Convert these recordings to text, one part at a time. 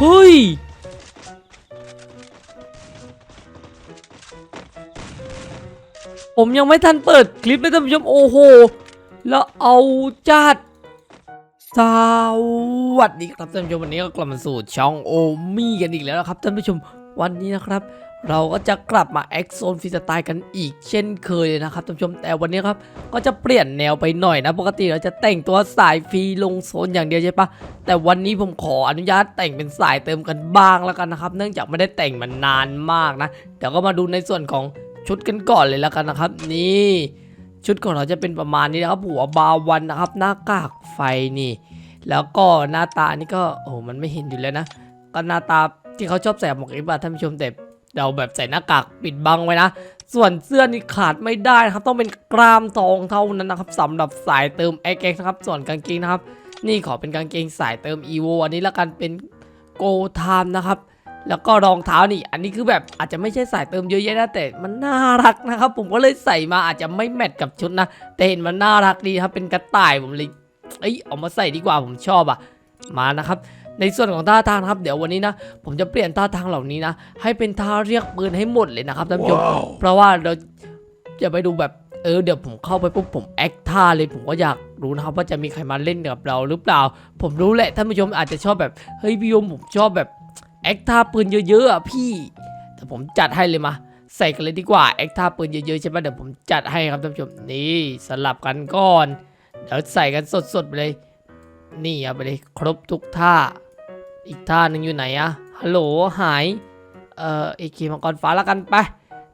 เฮ้ย ผมยังไม่ทันเปิดคลิปเลยท่านผู้ชมโอ้โห แล้วเอาจัดสวัสดีครับท่านผู้ชมวันนี้ก็กลับมาสู่ช่องโอมี่กันอีกแล้วนะครับท่านผู้ชมวันนี้นะครับ เราก็จะกลับมาแอคโซนฟรีสไตล์กันอีกเช่นเคยเลยนะครับท่านผู้ชมแต่วันนี้ครับก็จะเปลี่ยนแนวไปหน่อยนะ ปกติเราจะแต่งตัวสายฟรีลงโซนอย่างเดียวใช่ปะแต่วันนี้ผมขออนุญาตแต่งเป็นสายเติมกันบ้างแล้วกันนะครับ เนื่องจากไม่ได้แต่งมานานมากนะเดี๋ยวก็มาดูในส่วนของชุดกันก่อนเลยแล้วกันนะครับ นี่ ชุดของเราจะเป็นประมาณนี้นะครับหัวบาวันนะครับ หน้ากากไฟนี่ แล้วก็หน้าตานี่ก็โอ้มันไม่เห็นอยู่แล้วนะก็หน้าตาที่เขาชอบใส่หมวกอฟอะท่านผู้ชมแต่ เราแบบใส่หน้ากากปิดบังไว้นะ ส่วนเสื้อนี่ขาดไม่ได้นะครับ ต้องเป็นกรามทองเท่านั้นนะครับสำหรับสายเติม x x นะครับ ส่วนกางเกงนะครับ นี่ขอเป็นกางเกงสายเติม evo อันนี้ล้วกันเป็นโกไทม์นะครับ แล้วก็รองเท้านี่ อันนี้คือแบบอาจจะไม่ใช่สายเติมเยอะแยะนะแต่มันน่ารักนะครับ ผมก็เลยใส่มาอาจจะไม่แมทกับชุดนะ แต่เห็นมันน่ารักดีครับเป็นกระต่ายผมเลยเอ้ยเอามาใส่ดีกว่าผมชอบอะมานะครับ ในส่วนของท่าทางนะครับ เดี๋ยววันนี้นะ ผมจะเปลี่ยนท่าทางเหล่านี้นะ ให้เป็นท่าเรียกปืนให้หมดเลยนะครับท่านผู้ชมเพราะว่าเราจะไปดูแบบเออเดี๋ยวผมเข้าไปปุ๊บผมแอคท่าเลยผมก็อยากรู้นะครับว่าจะมีใครมาเล่นกับเราหรือเปล่า ผมรู้แหละท่านผู้ชมอาจจะชอบแบบเฮ้ยพี่โยมผมชอบแบบแอคท่าปืนเยอะๆอะพี่แต่ผมจัดให้เลยมาใส่กันเลยดีกว่าแอคท่าปืนเยอะๆใช่ไหมเดี๋ยวผมจัดให้ครับท่านผู้ชมนี่สลับกันก่อนเดี๋ยวใส่กันสดๆไปเลย นี่เอาไปเลยครบทุกท่า อีกท่าหนึ่งอยู่ไหนอะฮัลโหลหาย เอ่อเอเคมังกรฟ้าล้วกันไป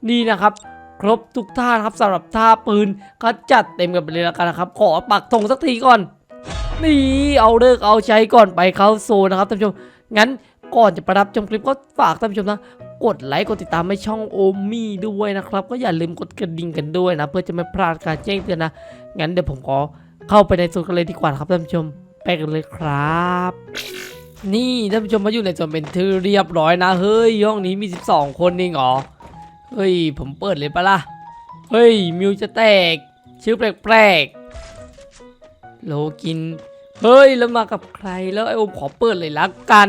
นี่นะครับ ครบทุกท่านะครับสำหรับท่าปืนก็จัดเต็มกันไปเลยล้วกันนะครับ ขอปักธงสักทีก่อน นี่เอาเลิกเอาใช้ก่อนไปเข้าโซนนะครับท่านผู้ชม งั้นก่อนจะไปรับชมคลิปก็ฝากท่านผู้ชมนะกดไลค์กดติดตามให้ช่องโอมี่ด้วยนะครับ ก็อย่าลืมกดกระดิ่งกันด้วยนะ เพื่อจะไม่พลาดการแจ้งเตือนนะ งั้นเดี๋ยวผมขอเข้าไปในโซนกันเลยดีกว่าครับท่านผู้ชม ไปกันเลยครับ นี่ท่านผู้ชมมาอยู่ในส่วนเป็นที่เรียบร้อยนะ เฮ้ยห้องนี้มี 12 คนเองเหรอ เฮ้ย ผมเปิดเลยปะล่ะ เฮ้ย มิวจะแตก ชื่อแปลกๆโลกิน เฮ้ย แล้วมากับใครแล้วไอโอมขอเปิดเลยละกัน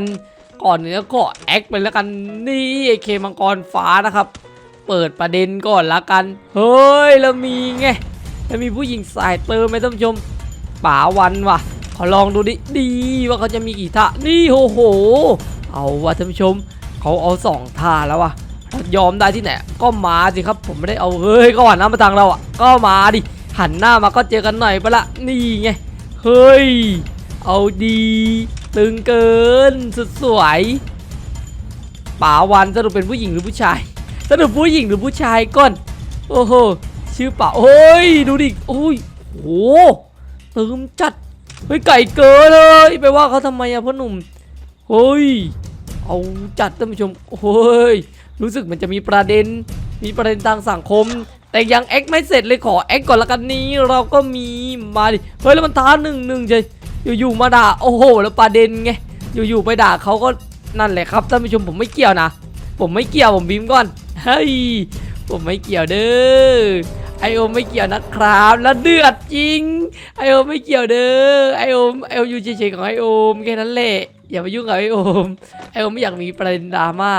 ก่อนเนี้ยก็แอคไปแล้วกันนี่ไอเคมังกรฟ้านะครับ เปิดประเด็นก่อนละกัน เฮ้ย แล้วมีไงแล้วมีผู้หญิงสายเติมไหมท่านผู้ชมป๋าวันว่ะ อลองดูดิดีว่าเขาจะมีกี่ท่านี่โอ้โห เอาว่ะท่านผู้ชมเขาเอาสองท่าแล้วว่ะยอมได้ที่ไหนก็มาสิครับ ผมไม่ได้เอาเฮ้ยก็หันหน้ามาทางเราอะ ก็มาดิหันหน้ามาก็เจอกันหน่อยปะละนี่ไงเฮ้ยเอาดี ตึงเกินสุดสวยป๋าวันสรุปเป็นผู้หญิงหรือผู้ชายสรุปผู้หญิงหรือผู้ชายก่อนโอ้โหชื่อป๋าโอ้ยดูดิโอ้ยโอ้โหเติมจัด เฮ้ยไก่เกินเลยไปว่าเขาทำไมอะพ่อหนุ่มเฮ้ยเอาจัดท่านผู้ชมเฮ้ยรู้สึกมันจะมีประเด็น มีประเด็นทางสังคม แต่ยังแอคไม่เสร็จเลยขอแอคก่อนละกันนี้เราก็มีมาดิเฮ้ยแล้วมันท้าหนึ่งหนึ่งใจอยู่ๆมาด่าโอ้โหแล้วประเด็นไงอยู่ๆไปด่าเขาก็นั่นแหละครับท่านผู้ชมผมไม่เกี่ยวนะ ผมไม่เกี่ยวผมบีมก่อนเฮ้ยผมไม่เกี่ยวเด้อ ไอโอมไม่เกี่ยวนะครับ แล้วเดือดจริง ไอโอมไม่เกี่ยวเด้อ ไอโอมไอโอมอยู่เฉยๆของไอโอมแค่นั้นแหละ อย่าไปยุ่งกับไอโอม ไอโอมไม่อยากมีประเด็นดราม่า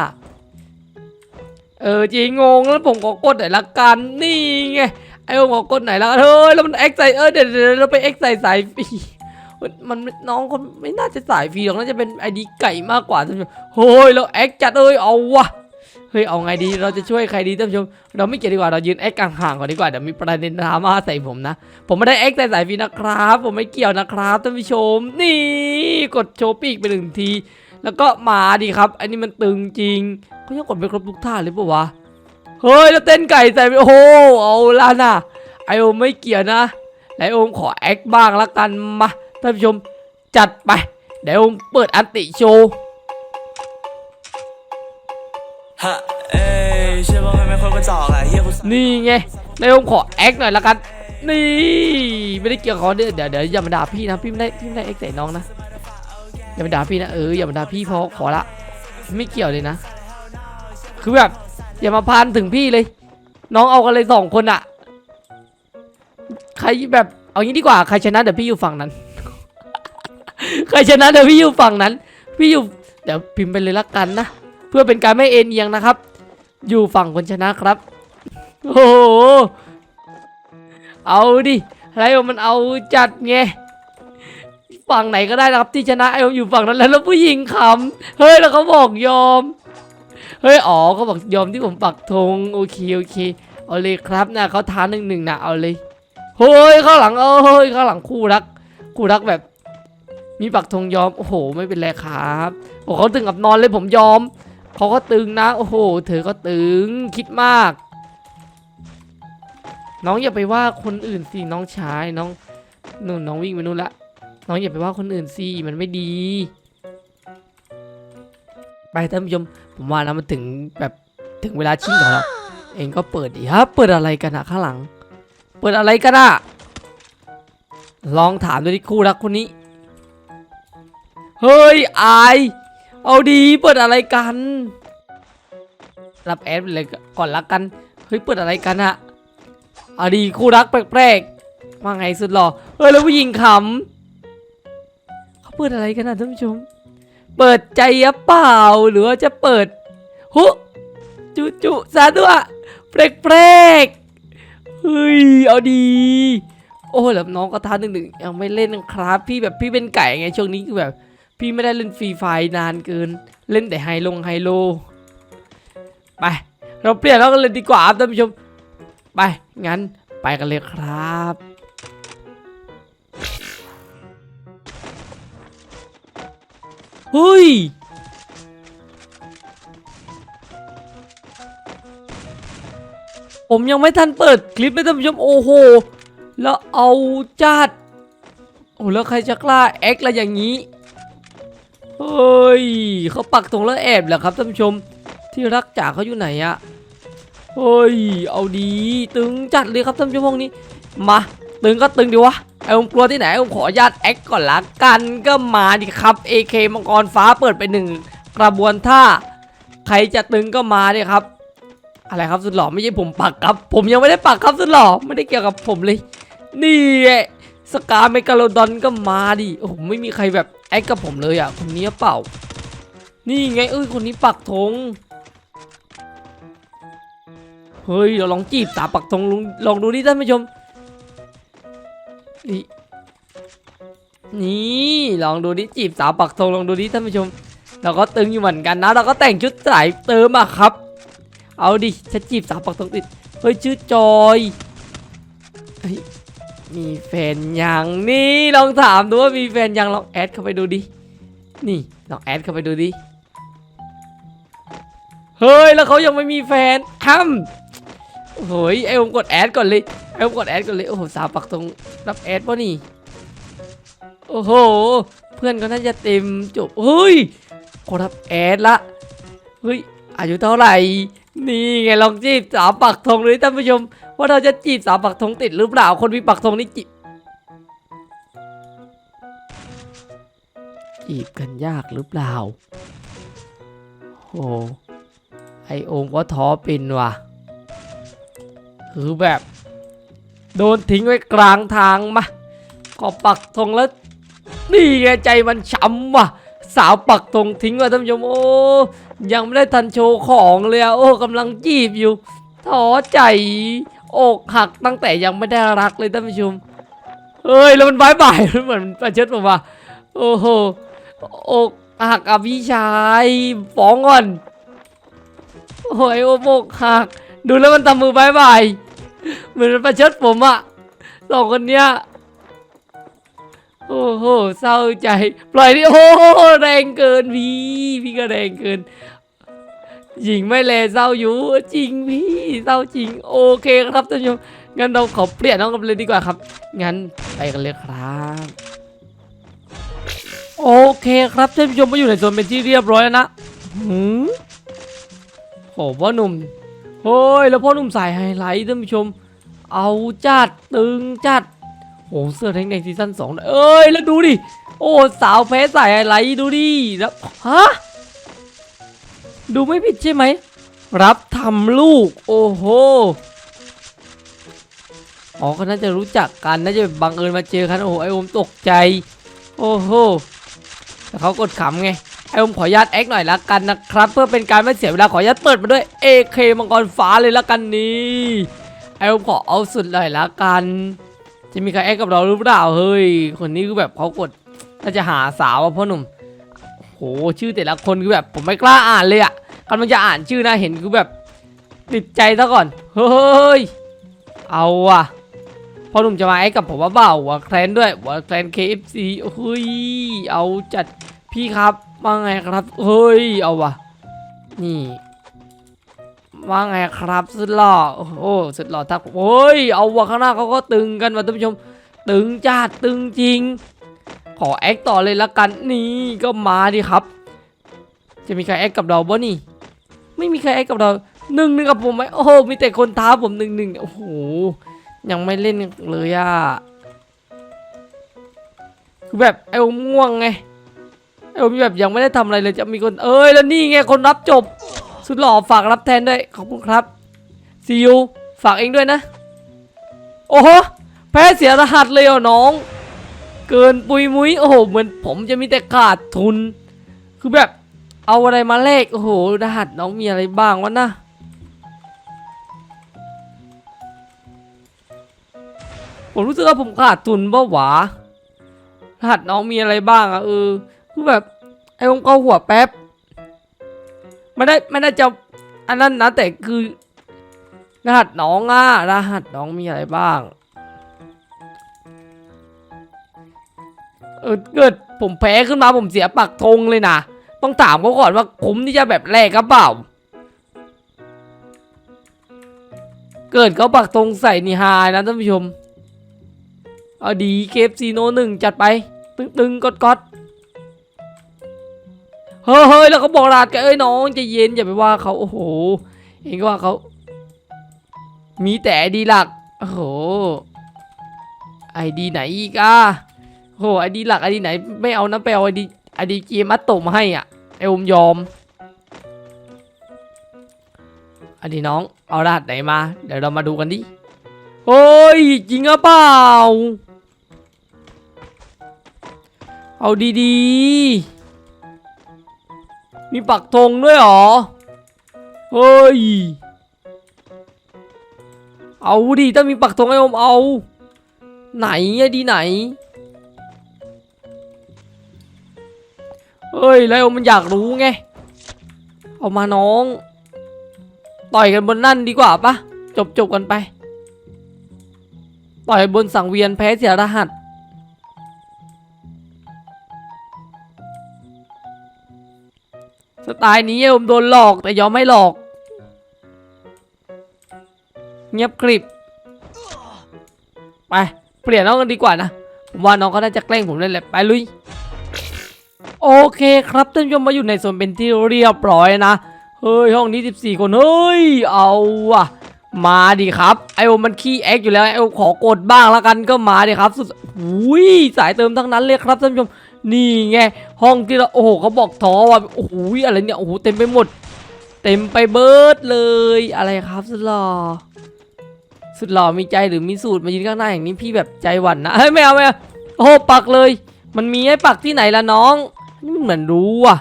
เออจริงงงแล้วผมขอกดหน่อยละกันนี่ไง ไอโอมขอกดหน่อยละกันเฮ้ยแล้วมันเอ็กใส่เออเดี๋ยวเดี๋ยวเราไปเอ็กใส่สายฟรีมันมันน้องคนไม่น่าจะสายฟรีหรอกน่าจะเป็นไอดีไก่มากกว่าเฮ้ยเราเอ็กจัดเอ้ยเอาวะ เฮ้ยเอาไงดีเราจะช่วยใครดีท่านผู้ชม เราไม่เกี่ยวดีกว่าเรายืนเอ็กห่างๆก่อนดีกว่าเดี๋ยวมีประเด็นดราม่าใส่ผมนะ ผมไม่ได้เอ็กแต่สายฟีนะครับ ผมไม่เกี่ยวนะครับท่านผู้ชม นี่กดโชว์ปีกไปหนึ่งที แล้วก็มาดิครับ อันนี้มันตึงจริงเขายังกดไปครบทุกท่าเลยปะวะเฮ้ยแล้วเต้นไก่ใส่ไปโอ้โหเอาละนะไอโอมไม่เกี่ยวนะไอโอมขอแอคบ้างละกันมาท่านผู้ชมจัดไปเดี๋ยวโอมเปิดอันติโชว์ ฮะเอ้ยเชื่อว่ามันไม่ค่อยกระจอกอะเฮียกูนี่ไงนายโอมขอแอคหน่อยละกัน นี่ไม่ได้เกี่ยวกับเขาเดี๋ยวเดี๋ยวเดี๋ยวอย่ามาด่าพี่นะพี่ไม่ได้พี่ไม่ได้แอคใส่น้องนะอย่ามาด่าพี่นะเอออย่ามาด่าพี่พอขอละ ไม่เกี่ยวเลยนะ คือแบบอย่ามาพานถึงพี่เลย น้องเอากันเลยสองคนอะใครแบบเอางี้ดีกว่าใครชนะเดี๋ยวพี่อยู่ฝั่งนั้น ใครชนะเดี๋ยวพี่อยู่ฝั่งนั้น พี่อยู่เดี๋ยวพิมพ์ไปเลยละกันนะ เพื่อเป็นการไม่เอ็นเอียงนะครับ อยู่ฝั่งคนชนะครับ โอ้โห เอาดิไรมันเอาจัดไงฝั่งไหนก็ได้นะครับที่ชนะไอ้ผมอยู่ฝั่งนั้นแล้วแล้วผู้หญิงขำเฮ้ยแล้วเขาบอกยอมเฮ้ยอ๋อเขาบอกยอมที่ผมปักธงโอเคโอเคเอาเลยครับนะเขาท้าหนึ่งหนึ่งนะเอาเลยเฮ้ยข้างหลังเอ้ยข้างหลังคู่รัก คู่รักแบบ มีปักธงยอมโอ้โห ไม่เป็นไรครับโอ้เขาตึงกับนอนเลยผมยอม เขาก็ตึงนะ โอ้โห เธอก็ตึงคิดมาก น้องอย่าไปว่าคนอื่นสิน้องชายน้องนู่นน้องวิ่งไปนู่นละ น้องอย่าไปว่าคนอื่นสิมันไม่ดี ไปท่านผู้ชมผมว่านะมันถึงแบบถึงเวลาชิงของเราเองก็เปิดดิฮะเปิดอะไรกันอะข้างหลัง เปิดอะไรกันอะลองถามดูดิคู่รักคนนี้ เฮ้ยอาย เอาดีเปิดอะไรกัน รับแอดไปเลยก่อนละกัน เฮ้ยเปิดอะไรกันอะเอาดีคู่รักแปลกๆว่าไงสุดหล่อเฮ้ยแล้วผู้หญิงขำเขาเปิดอะไรกันอะท่านผู้ชม เปิดใจเปล่าหรือว่าจะเปิดหุจุจุซาด้วยแปลกๆเฮ้ยเอาดีโอ้แล้วน้องก็ท้าหนึ่งหนึ่งยังไม่เล่นครับ พี่แบบพี่เป็นไก่ไงช่วงนี้คือแบบ พี่ไม่ได้เล่นฟรีไฟนานเกิน เล่นแต่ไฮลงไฮโล ไป เราเปลี่ยนแล้วกันเลยดีกว่าครับท่านผู้ชม ไป งั้นไปกันเลยครับเฮ้ยผมยังไม่ทันเปิดคลิปเลยท่านผู้ชมโอ้โห แล้วเอาจัดโอ้แล้วใครจะกล้าแอคละไรอย่างนี้ เฮ้ยเขาปักตรงแล้วแอบเหรอครับท่านผู้ชมที่รักจ๋าเขาอยู่ไหนอะเฮ้ย เอาดีตึงจัดเลยครับท่านผู้ชมพวกนี้ มา ตึงก็ตึงดีวะไอ้ผมกลัวที่ไหนผมขออนุญาตแอคก่อนละกันก็มาดิครับ AK มังกรฟ้าเปิดไปหนึ่งกระบวนท่า ใครจะตึงก็มาดิครับ อะไรครับสุดหล่อไม่ใช่ผมปักครับ ผมยังไม่ได้ปักครับสุดหล่อไม่ได้เกี่ยวกับผมเลย นี่ไงสกาเมกาโลดอนก็มาดิโอ้โหไม่มีใครแบบ แอคกับผมเลยอะคนนี้เปล่า นี่ไงเอ้ยคนนี้ปักธงเฮ้ยเราลองจีบสาวปักธงลองลองดูดิท่านผู้ชมนี่นี่ลองดูดิจีบสาวปักธงลองดูดิท่านผู้ชม เราก็ตึงอยู่เหมือนกันนะ เราก็แต่งชุดสายเติมอะครับ เอาดิฉันจีบสาวปักธงติดเฮ้ยชื่อจอยเฮ้ย มีแฟนยังนี่ลองถามดูว่ามีแฟนยังลองแอดเข้าไปดูดินี่ลองแอดเข้าไปดูดิเฮ้ยแล้วเขายังไม่มีแฟนฮัมโอ้ยไอ้ผมกดแอดก่อนเลยไอ้ผมกดแอดก่อนเลยโอ้โหสาวปักตรงรับแอดป่ะนี่โอ้โหเพื่อนก็น่าจะเต็มจบเฮ้ยกดรับแอดละเฮ้ยอายุเท่าไหร่นี่ไงลองจีบสาวปักธงเลยท่านผู้ชม ว่าเราจะจีบสาวปักธงติดหรือเปล่า คนมีปักธงนี่จีบจีบกันยากหรือเปล่า โอ้ไอโอมก็ท้อเป็นว่ะ คือแบบ โดนทิ้งไว้กลางทางมาก็ปักธงแล้ว นี่ไงใจมันช้ำว่ะ สาวปักธงทิ้งไว้ท่านผู้ชมโอ้ยังไม่ได้ทันโชว์ของเลยอะโอ้กำลังจีบอยู่ท้อใจ อกหักตั้งแต่ยังไม่ได้รักเลยท่านผู้ชมเฮ้ยแล้วมันบายบายมันเหมือนประชดผมว่าโอ้โหอกหักอะพี่ชายฟ้องก่อนโอ้ยโอ้อกหัก ดูแล้วมันทำมือบายบายเหมือนมันประชดผมอะสองคนเนี้ยโอ้โหเศร้าใจ ปล่อยดิโอ้โหแรงเกินพี่พี่ก็แรงเกิน หญิงไม่แลเศร้าอยู่จริงพี่เศร้าจริงโอเคครับท่านผู้ชมงั้นเราขอเปลี่ยนน้องกันเลยดีกว่าครับ งั้นไปกันเลยครับโอเคครับท่านผู้ชมมาอยู่ในโซนเป็นที่เรียบร้อยแล้วนะหืมโอ้พ่อหนุ่มเฮ้ยแล้วพ่อหนุ่มสายไฮไลท์ท่านผู้ชม เอาจัดตึงจัดโอ้เสื้อแดงในซีซั่นสองเอ้ยแล้วดูดิโอ้สาวแพ้สายไฮไลท์ดูดิแล้วฮะ ดูไม่ผิดใช่ไหม รับทำลูก โอ้โห อ๋อก็น่าจะรู้จักกัน น่าจะบังเอิญมาเจอกัน โอ้โห ไอโอมตกใจ โอ้โห แต่เขากดขำไง ไอผมขออนุญาตแอคหน่อยละกันนะครับ เพื่อเป็นการไม่เสียเวลาขออนุญาตเปิดมาด้วย AK มังกรฟ้าเลยละกันนี้ไอผมขอเอาสุดเลยละกัน จะมีใครแอคกับเราหรือเปล่า เฮ้ย คนนี้คือแบบเขากด น่าจะหาสาวอะพ่อหนุ่มโหชื่อแต่ละคนคือแบบผมไม่กล้าอ่านเลยอะ กำลังจะอ่านชื่อนะเห็นคือแบบ ติดใจซะก่อน เฮ้ย เอาอะพ่อหนุ่มจะมาแอคกับผมว่าเปล่าหัวแคลนด้วยหัวแคลน KFC เฮ้ย เอาจัดพี่ครับว่าไงครับ เฮ้ย เอาวะนี่ว่าไงครับสุดหล่อโอ้โหสุดหล่อทักโอ้ย เอาวะข้างหน้าเขาก็ตึงกันมาท่านผู้ชม ตึงจ้าดตึงจริง ขอแอคต่อเลยละกันนี่ก็มาดิครับ จะมีใครแอคกับเราบ่นี่ ไม่มีใครแอคกับเราหนึ่งหนึ่งกับผมไหมโอ้โหมีแต่คนท้าผมหนึ่งหนึ่งโอ้โหยังไม่เล่นเลยอะคือแบบไอ้ผมง่วงไงไอ้ผมแบบยังไม่ได้ทำอะไรเลยจะมีคนเอ้ยแล้วนี่ไงคนรับจบ สุดหล่อฝากรับแทนด้วยขอบคุณครับซีอูฝากเองด้วยนะ โอ้โหแพ้เสียรหัสเลยเหรอน้อง เกินปุยมุ้ยโอ้โหเหมือนผมจะมีแต่ขาดทุน คือแบบ เอาอะไรมาแลกโอ้โห รหัสน้องมีอะไรบ้างวะนะ ผมรู้สึกว่าผมขาดทุนปะหวะรหัสน้องมีอะไรบ้างอะเออ คือแบบ ไอ้ผมเกาหัวแป๊บ ไม่ได้ไม่ได้จะ อันนั้นนะแต่คือ รหัสน้องอะรหัสน้องมีอะไรบ้าง เออเกิดผมแพ้ขึ้นมาผมเสียปักธงเลยนะ ต้องถามเขาก่อนว่าคุ้มที่จะแบบแรกกับเปล่า เกิดเขาปักธงใส่นี่ฮายนะท่านผู้ชม เอาดีเคฟซีโนหนึ่งจัดไป ตึงตึงกดกดเฮ้ยเฮ้ยแล้วเขาบอกรหัสแกเอ้ยน้องใจะเย็นอย่าไปว่าเขาโอ้โหเองก็ว่าเขามีแต่ดีหลักโอ้โหไอดีไหนอีกอะโอ้โหไอดีหลักไอดีไหนไม่เอานะไปเอาไอดี อดีเกมอัตโตมาให้อะไออมยอมไอดีน้อง เอารหัสไหนมา เดี๋ยวเรามาดูกันดิเฮ้ยจริงหรือเปล่า เอาดีๆ มีปักธงด้วยหรอเฮ้ย เอาดิถ้ามีปักธงให้ผมเอา ไหนอะดีไหน เฮ้ยแล้วมันอยากรู้ไงเอามาน้อง ต่อยกันบนนั่นดีกว่าปะจบจบกันไป ต่อยบนสังเวียนแพ้เสียรหัส สไตล์นี้ผมโดนหลอกแต่ยอมไม่หลอก เงียบกริบ ไป เปลี่ยนน้องกันดีกว่านะ ผมว่าน้องก็น่าจะแกล้งผมเลยแหละ ไปลุย โอเคครับท่านผู้ชมมาอยู่ในโซนเป็นที่เรียบร้อยนะเฮ้ยห้องนี้ 14 คนเฮ้ยเอาว่ะมาดิครับไอโอมันขี้แอคอยู่แล้วไอโอขอกดบ้างแล้วกันก็มาดิครับสุดหุยสายเติมทั้งนั้นเลยครับท่านผู้ชมนี่ไงห้องที่เราโอ้โหเขาบอกท้อว่าโอ้โหอะไรเนี่ยโอ้โหเต็มไปหมด เต็มไปเบิร์ดเลยอะไรครับสุดหล่อสุดหล่อมีใจหรือมีสูตรมายืนข้างหน้าอย่างนี้พี่แบบใจหวั่นนะเฮ้ยไม่เอาไม่เอาโอ้ปักเลย มันมีให้ปักที่ไหนล่ะน้อง นี่มันเหมือนรู้อะ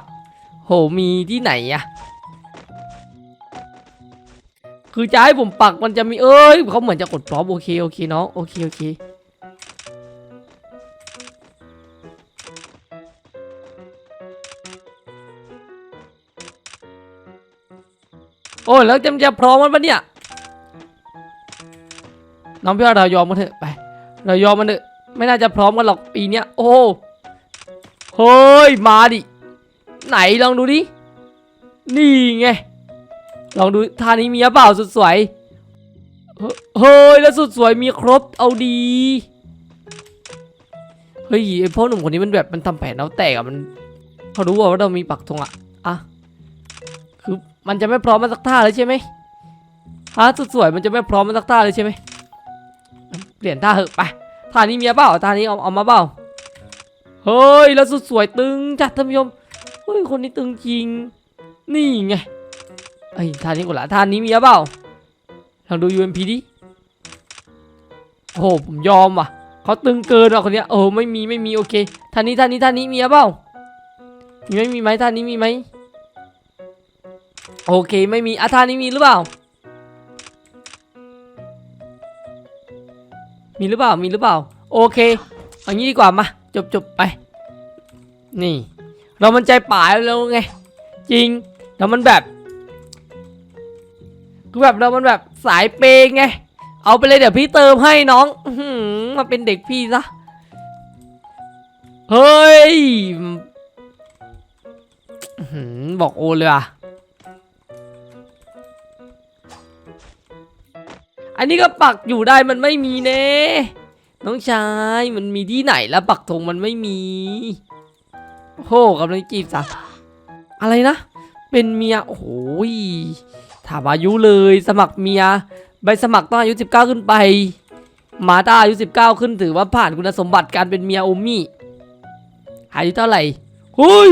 โหมีที่ไหนอะ คือจะให้ผมปักมันจะมีเอ้ยเขาเหมือนจะกดพร้อมโอเคโอเคน้องโอเคโอเคโอ้ยแล้วจะจะพร้อมมันปะเนี่ยน้องพี่ว่าเรายอมมันเถอะไป เรายอมมันเถอะไม่น่าจะพร้อมกันหรอกปีเนี้ยโอ้ เฮ้ย มาดิ ไหนลองดูดิ นี่ไง ลองดูท่านี้มีเปล่าสุดสวย เฮ้ย แล้วสุดสวยมีครบ เอาดี เฮ้ยไอพ่อหนุ่มคนนี้มันแบบมันทำแผนเอาแตกอะมันเขารู้ว่าเรามีปักธงอะอะคือมันจะไม่พร้อมมาสักท่าเลยใช่ไหมฮะสุดสวยมันจะไม่พร้อมมาสักท่าเลยใช่ไหมเปลี่ยนท่าเหอะไปท่านี้มีเปล่าท่านี้เอาเอามาเปล่า ฮ้ยแล้วสุดสวยตึงจัดท่านผู้ชมเฮ้ยคนนี้ตึงจริง นี่ไงเอ้ยท่านี้ก่อนละท่านี้มีหรือเปล่าลองดู UMP ดิโอ้โหผมยอมว่ะเขาตึงเกินว่ะคนเนี้ยโอ้ไม่มีไม่มีโอเคท่านี้ท่านี้ท่านี้มีหรือเปล่ามีไหมมีไหมท่านี้มีไหมโอเคไม่มีอะท่านี้มีหรือเปล่า มีหรือเปล่ามีหรือเปล่า โอเคเอางี้ดีกว่ามา จบจบไป นี่ เรามันใจป่าแล้วไง จริงเรามันแบบคือแบบเรามันแบบสายเปย์ไง เอาไปเลยเดี๋ยวพี่เติมให้น้องมาเป็นเด็กพี่ซะ เฮ้ยบอกโอเลยอะ อันนี้ก็ปักอยู่ได้มันไม่มีเน่ น้องชายมันมีที่ไหนแล้วปักธงมันไม่มีโอ้โหกำลังจีบสาวอะไรนะ เป็นเมียโอ้โหยถามอายุเลยสมัครเมียใบสมัครต้องอายุ 19 ขึ้นไป มาต้าอายุ 19 ขึ้นถือว่าผ่านคุณสมบัติการเป็นเมียโอมี่อายุเท่าไหร่เฮ้ย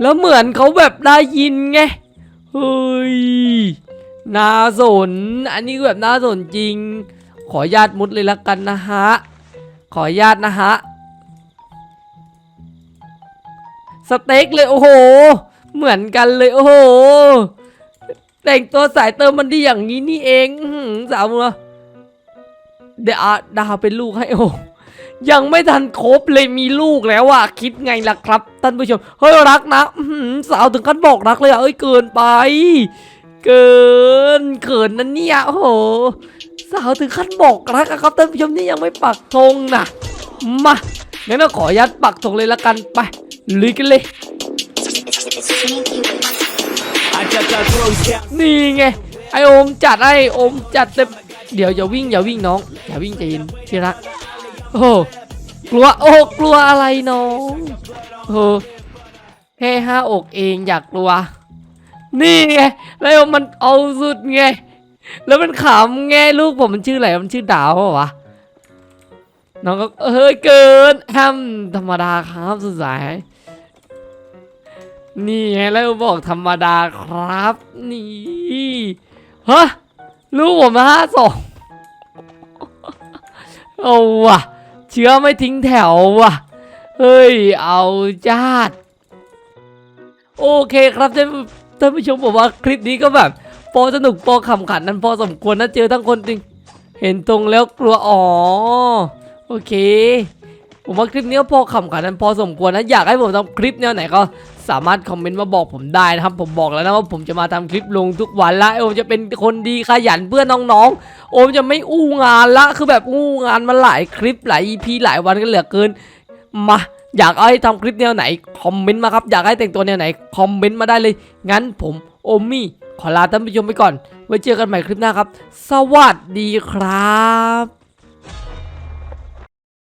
แล้วเหมือนเขาแบบได้ยินไงเฮ้ยน่าสน อันนี้แบบน่าสนจริง ขอญาตมุดเลยละกันนะฮะ ขอญาตนะฮะ สเต็กเลยโอ้โห เหมือนกันเลยโอ้โห แต่งตัวสายเติมมันดีอย่างนี้นี่เองสาวมัวเดี๋ยวดาวเป็นลูกให้โอ้ยังไม่ทันครบเลยมีลูกแล้วอะคิดไงล่ะครับท่านผู้ชมเฮ้ยรักนะสาวถึงขั้นบอกรักเลยอะเอ้ยเกินไป เกินเขินนะเนี่ยโอ้โห สาวถึงขั้นบอกรักอะครับท่านผู้ชมนี่ยังไม่ปักธงนะมางั้นเราขอยัดปักธงเลยละกันไปลุยกันเลยนี่ไงไอโอมจัดไอโอมจัดเต็มเดี๋ยวอย่าวิ่งอย่าวิ่งน้องอย่าวิ่งใจเย็นที่รักโอ้กลัวโอ้กลัวอะไรน้องโอ้แค่ห้าอกเองอยากกลัว นี่ไงแล้วโอมมันเอาสุดไง แล้วมันขำไงลูกผมมันชื่ออะไรมันชื่อดาวเปล่าวะน้องก็เฮ้ยเกินแฮมธรรมดาครับสุดสายนี่ไงแล้วบอกธรรมดาครับ นี่ฮะลูกผมห้าสองเอาวะเชื้อไม่ทิ้งแถววะเฮ้ย เอาจาดโอเคครับท่านผู้ชมผมว่าคลิปนี้ก็แบบ พอสนุกพอขำขันนั้นพอสมควรนะเจอทั้งคนจริง เห็นตรงแล้วกลัวอ๋อโอเค ผมว่าคลิปนี้ก็พอขำขันนั้นพอสมควรนะอยากให้ผมทำคลิปแนวไหนก็สามารถคอมเมนต์มาบอกผมได้นะครับ ผมบอกแล้วนะว่าผมจะมาทำคลิปลงทุกวันละโอมจะเป็นคนดีขยันเพื่อนน้องๆ โอมจะไม่อู้งานละคือแบบอู้งานมาหลายคลิปหลาย EP หลายวันกันเหลือเกินมาอยากให้ทำคลิปแนวไหนคอมเมนต์มาครับอยากให้แต่งตัวแนวไหนคอมเมนต์มาได้เลย งั้นผมโอมมี่ ขอลาท่านผู้ชมไปก่อน ไว้เจอกันใหม่คลิปหน้าครับ สวัสดีครับ